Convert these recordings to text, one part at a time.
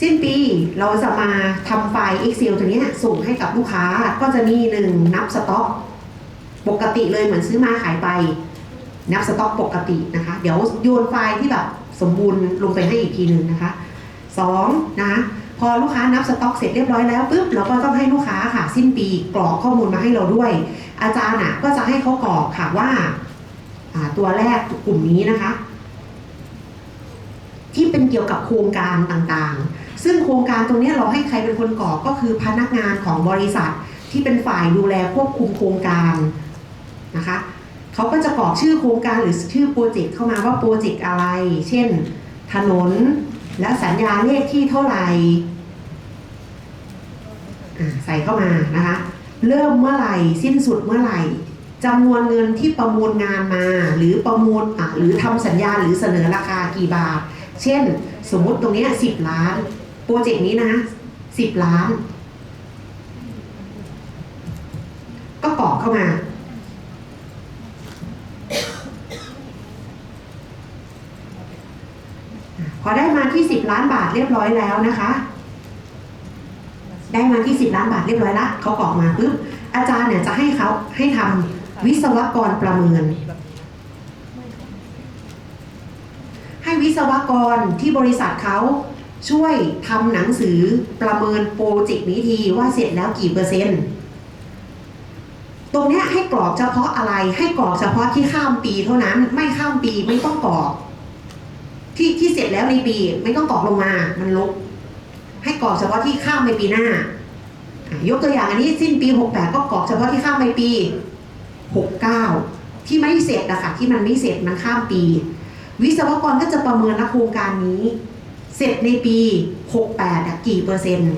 สิ้นปีเราจะมาทำไฟล์ Excel ตัวนี้ส่งให้กับลูกค้าก็จะมีหนึ่งนับสต็อกปกติเลยเหมือนซื้อมาขายไป นับสต็อกปกตินะคะ เดี๋ยวโยนไฟล์ที่แบบสมบูรณ์ลงไปให้อีกทีหนึ่งนะคะสองนะคะพอลูกค้านับสต็อกเสร็จเรียบร้อยแล้วปุ๊บเราก็ต้องให้ลูกค้าค่ะ สิ้นปีกรอกข้อมูลมาให้เราด้วย อาจารย์อะก็จะให้เขากรอกค่ะว่าอ่าตัวแรกกลุ่มนี้นะคะ ที่เป็นเกี่ยวกับโครงการต่างๆ ซึ่งโครงการตรงนี้เราให้ใครเป็นคนกรอก็คือพนักงานของบริษัทที่เป็นฝ่ายดูแลควบคุมโครงการนะคะเขาก็จะกรอกชื่อโครงการหรือชื่อโปรเจกต์เข้ามาว่าโปรเจกต์อะไร เช่น ถนนและสัญญาเลขที่เท่าไหร่ใส่เข้ามานะคะ เริ่มเมื่อไหร่ สิ้นสุดเมื่อไหร่จำนวนเงินที่ประมูลงานมา หรือประมูลหรือทำสัญญาหรือเสนอราคากี่บาท เช่น สมมุติตรงนี้สิบล้าน โปรเจกต์นี้นะสิบล้าน ก็กรอกเข้ามา พอได้มาที่10ล้านบาทเรียบร้อยแล้วนะคะ ได้มาที่10ล้านบาทเรียบร้อยละเขากรอกมาปุ๊บอาจารย์เนี่ยจะให้เขาให้ทำวิศวกรประเมินให้วิศวกรที่บริษัทเขา ช่วยทำหนังสือประเมินโปรเจกต์นี้ทีว่าเสร็จแล้วกี่เปอร์เซ็นต์ ตรงนี้ให้กรอกเฉพาะอะไร ให้กรอกเฉพาะที่ข้ามปีเท่านั้น ไม่ข้ามปีไม่ต้องกรอกที่ที่เสร็จแล้วในปีไม่ต้องกรอกลงมา มันลบให้กรอกเฉพาะที่ข้ามไปปีหน้า ยกตัวอย่างอันนี้สิ้นปี 68 ก็กรอกเฉพาะที่ข้ามไปปี 69 ที่ไม่เสร็จนะคะที่มันไม่เสร็จมันข้ามปี วิศวกรก็จะประเมินนะโครงการนี้ เสร็จในปี 68กี่เปอร์เซ็นต์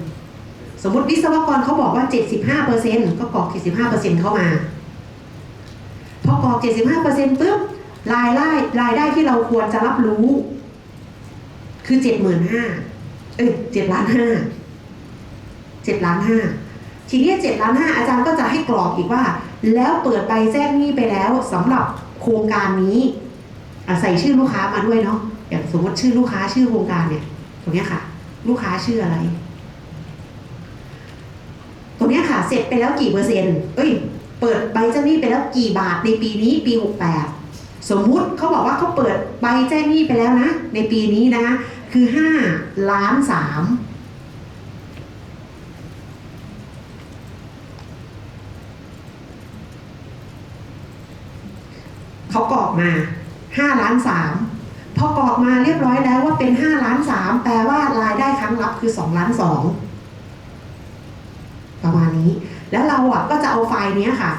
สมมติวิศวกรเขาบอกว่า 75เปอร์เซ็นต์ก็กรอก 75เปอร์เซ็นต์เข้ามา พอกรอก 75เปอร์เซ็นต์ปุ๊บรายได้รายได้ที่เราควรจะรับรู้ คือ75,000เอ้ย7ล้านห้า7ล้านห้าทีนี้7ล้านห้าอาจารย์ก็จะให้กรอกอีกว่า แล้วเปิดใบแจ้งหนี้ไปแล้วสำหรับโครงการนี้อะใส่ชื่อลูกค้ามาด้วยเนาะอย่างสมมติชื่อลูกค้าชื่อโครงการเนี่ย รงเนี้ยค่ะ ลูกค้าชื่ออะไร ตรงเนี้ยค่ะ เสร็จไปแล้วกี่เปอร์เซ็นต์เอ้ย เปิดใบแจ้งหนี้ไปแล้วกี่บาทในปีนี้ปี68สมมุติเขาบอกว่าเขาเปิดใบแจ้งหนี้ไปแล้วนะ ในปีนี้นะ คือ5ล้านสามเขากรอกมา5ล้านสาม มาเรียบร้อยแล้วว่าเป็น5ล้านสามแปลว่ารายได้ครั้งรับคือ2ล้านสองประมาณนี้ แล้วเราอะก็จะเอาไฟล์เนี้ยค่ะ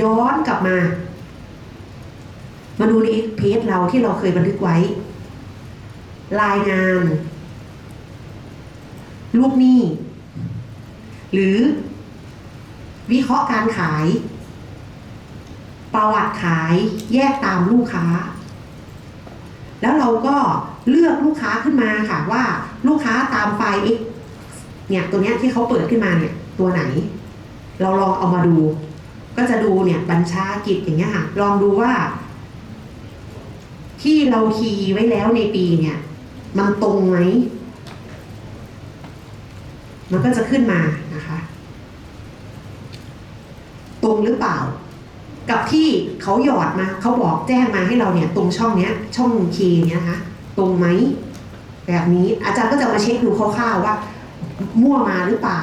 ย้อนกลับมา มาดูในเพจเราที่เราเคยบันทึกไว้ รายงาน ลูกหนี้ หรือ วิเคราะห์การขาย ประวัติขายแยกตามลูกค้า แล้วเราก็เลือกลูกค้าขึ้นมาค่ะว่าลูกค้าตามไฟล์ X เนี่ยตัวเนี้ยที่เขาเปิดขึ้นมาเนี่ยตัวไหน เราลองเอามาดู ก็จะดูเนี่ยบัญชากิจอย่างเงี้ยค่ะลองดูว่า ที่เราคีย์ไว้แล้วในปีเนี่ย มันตรงไหมมันก็จะขึ้นมานะคะ ตรงหรือเปล่า กับที่เขาหยอดมาเขาบอกแจ้งมาให้เราเนี่ยตรงช่องเนี้ยช่องคีย์เนี้ยนะคะตรงไหมแบบนี้อาจารย์ก็จะมาเช็คดูคร่าวๆว่า มั่วมาหรือเปล่า